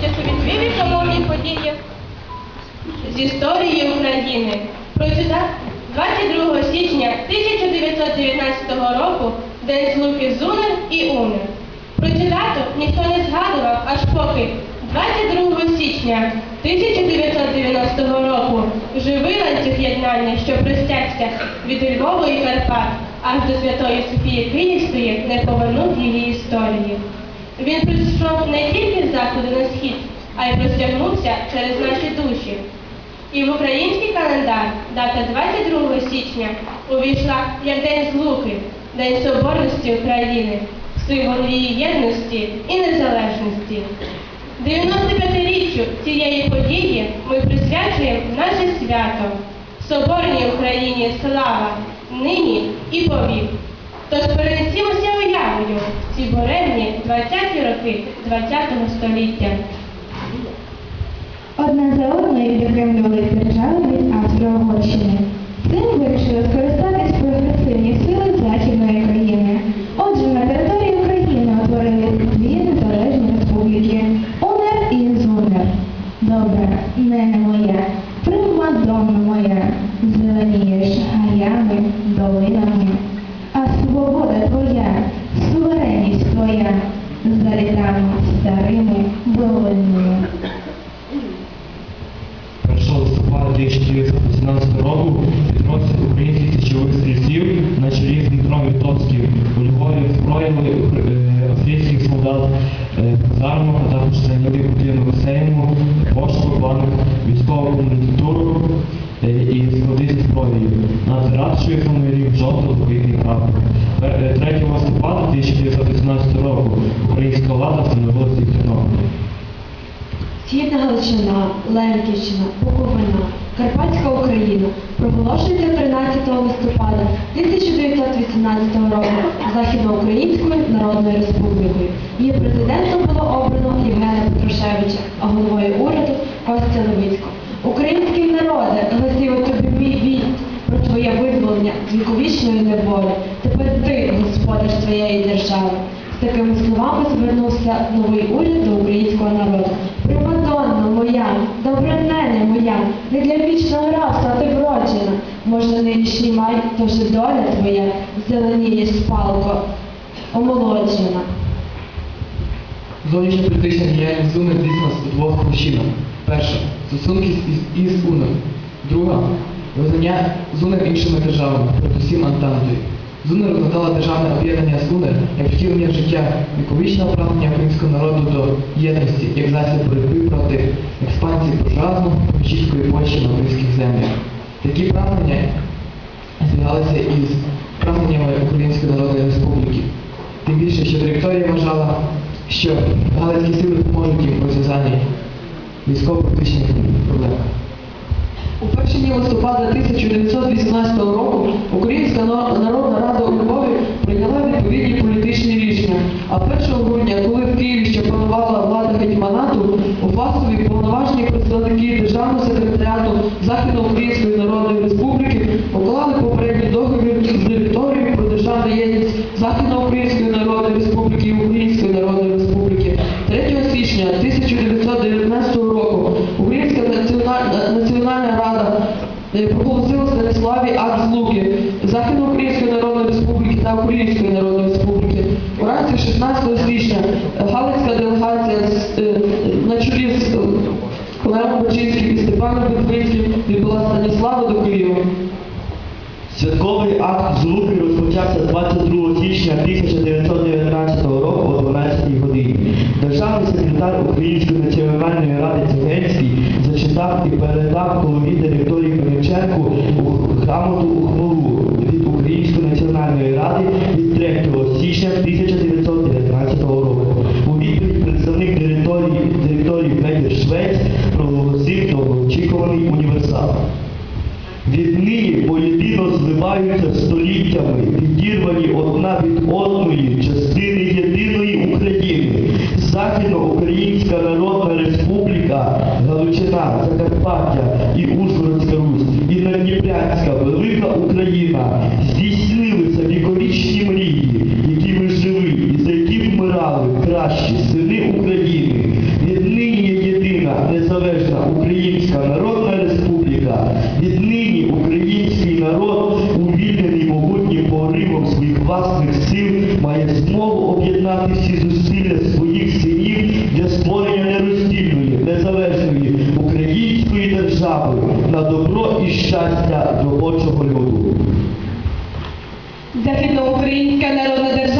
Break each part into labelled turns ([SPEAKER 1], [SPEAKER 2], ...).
[SPEAKER 1] тисячовідві шановні події з історії України. Прочитав 22 січня 1919 року День злуки Зунер і Унер. Про цю дату ніхто не згадував, аж поки 22 січня 1990 року живий ланцюг єднання, що простягся від Львова і Карпат аж до Святої Софії Київської, не повернув її історії. Він прийшов не тільки з заходу на схід, а й простягнувся через наші душі. І в український календар дата 22 січня увійшла як День Злуки, День Соборності України, символ її єдності і незалежності. 95-річчю цієї події ми присвячуємо наше свято Соборній Україні слава нині і повік. Тож перенесімося уявою ці буремні 20-ті роки ХХ століття.
[SPEAKER 2] Одна за одною відокремлювали держави від Австро-Угорщини. Цим вирішили скористатись
[SPEAKER 3] Галичина, Лемківщина, Буковина, Карпатська Україна проголошується 13 листопада 1918 року Західноукраїнською Народною Республікою. Її президентом було обрано Євгена Петрушевича, а головою уряду Костя Левицько. Український народе, гласів тобі мій вість про твоє визволення з віковічної неволі. Тепер ти господар своєї держави. З такими словами звернувся новий уряд до українського народу. Примадонна моя, добронене моя, не для вічного рабства ти вроджена. Може, нинішній май, то вже доля твоя, зеленіє спалко, омолоджена.
[SPEAKER 4] Зовнішня політична діяльність ЗУНи здійснена з двох причин. Перша стосунки з- із УНР. Друга визнання ЗУНР іншими державами, передусім Антантою. ЗУНР розглядала державне об'єднання з УНР як втілення в життя віковічного прагнення українського народу до єдності, як засіб боротьби проти експансії буржуазму фашистської Польщі на українських землях. Такі прагнення збігалися із прагненнями Української Народної Республіки. Тим більше, що директорія вважала, що галицькі сили допоможуть їм у розв'язанні військово-політичних проблем.
[SPEAKER 5] У перші дні листопада 1918 року Українська Народна Рада у Львові прийняла відповідні політичні рішення. А 1 грудня, коли в Києві ще панувала влада гетьманату, у Фастові повноважені представники Державного секретаріату Західноукраїнської Народної Республіки уклали попередній договір з директорією про державну єдність Західноукраїнської Народної Республіки і Української Народної Української Народної Республіки. Уранці 16 січня Галицька делегація е, на чолі з е, Олегом Бачинським і Степаном Бетвинським відбула Станіслава до Києва.
[SPEAKER 6] Святковий акт злуки розпочався 22 січня 1919 року о 12 годині. Державний секретар Української національної ради Цегенський зачитав і передав голові директорії Пениченку грамоту ухвалу від Української національної ради 3 січня 1919 року. У відповідь представник директорії, директорії Федір Швець проголосив довгоочікуваний універсал. Віднині воєдино зливаються століттями, відірвані одна від одної частини єдиної України. Західноукраїнська Народна Республіка, Галичина, Закарпаття і Ужгородська Русь, і Надніпрянська Велика Україна здійснилися віковічні мрії, якими жили і за які вмирали кращі сини України. Віднині єдина незалежна Українська Народна Республіка. Віднині український народ, увільнений могутнім поривом своїх власних сил, має змогу об'єднати всі зусилля своїх синів для створення нероздільної, незалежної української держави на добро і щастя робочого люду.
[SPEAKER 2] Західноукраїнська народна держава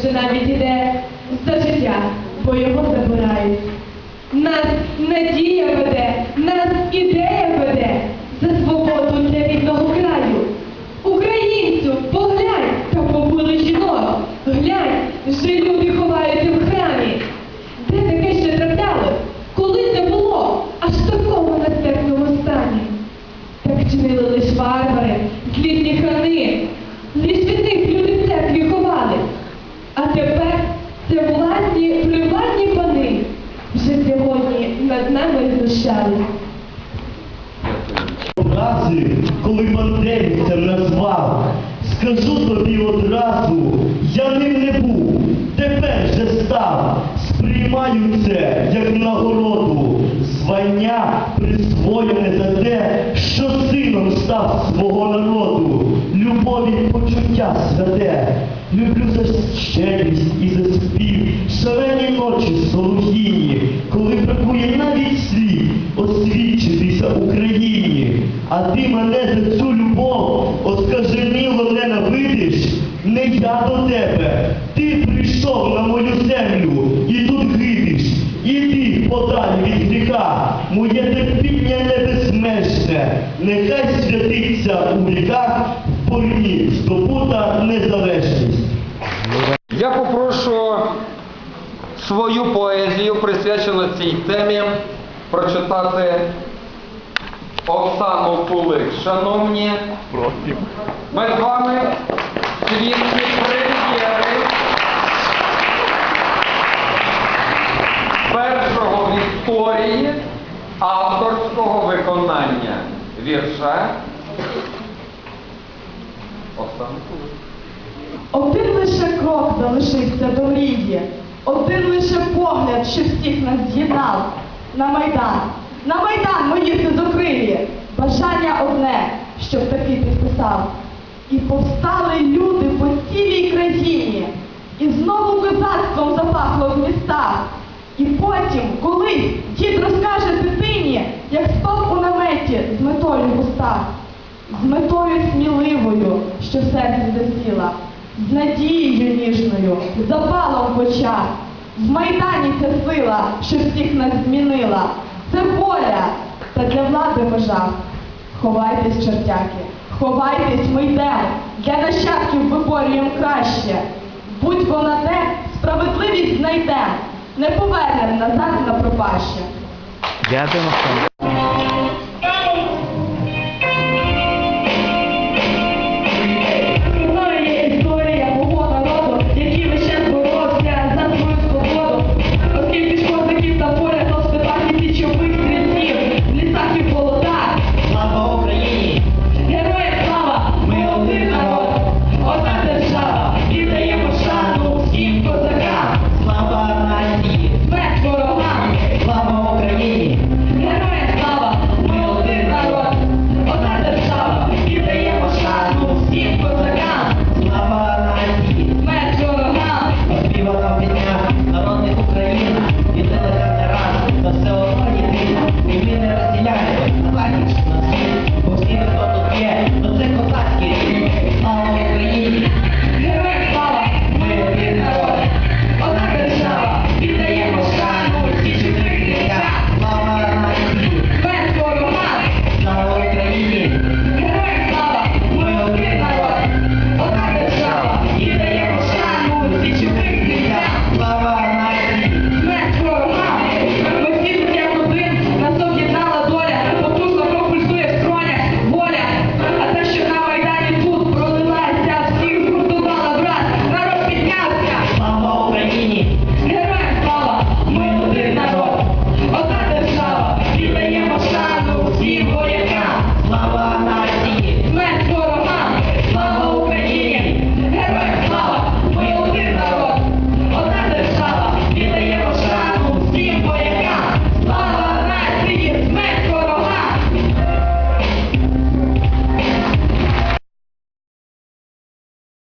[SPEAKER 2] вже навіть іде за життя, бо його забирають. Нас надія веде, нас ідея веде за свободу для рідного краю. Українцю, поглянь, та побули жінок. Глянь, вже люди ховаються коли
[SPEAKER 6] бандерівцем назвав, скажу тобі одразу, я ним не був, тепер же став, сприймаю це як нагороду, звання присвоєне за те, що сином став свого народу, любові почуття святе, люблю за щедрість і за спів, шалені ночі солов'їні, а ти мене за цю любов оскаженіло ненавидиш, не я до тебе, ти прийшов на мою землю і тут гидиш, іди подалі від гріха, моє терпіння не безмежне, нехай святиться у віках в порні здобута незалежність.
[SPEAKER 7] Я попрошу свою поезію, присвячену цій темі, прочитати Оксану Кулик, Шановні, ми з вами свідки прем'єри першого в історії авторського виконання вірша. Оксану Кулик.
[SPEAKER 8] Один лише крок залишився до мрії, один лише погляд, що всіх нас з'єднав на майдан на Майдан, мої сизокрилі, бажання одне, щоб такий підписав. І повстали люди по цілій країні, і знову козацтвом запахло в містах. І потім, колись дід розкаже дитині, як стоп у наметі з метою в устах з метою сміливою, що в серці засіла, з надією ніжною, запалом в очах. В Майдані ця сила, що всіх нас змінила. Це воля, та для влади межа. Ховайтесь, чортяки, ховайтесь, ми йдемо, для нащадків виборюємо краще. Будь вона де, справедливість знайде, не повернем назад на пропаще.
[SPEAKER 9] Дякуємо.